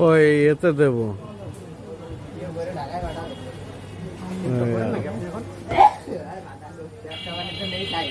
ওই এতে দেব। তাই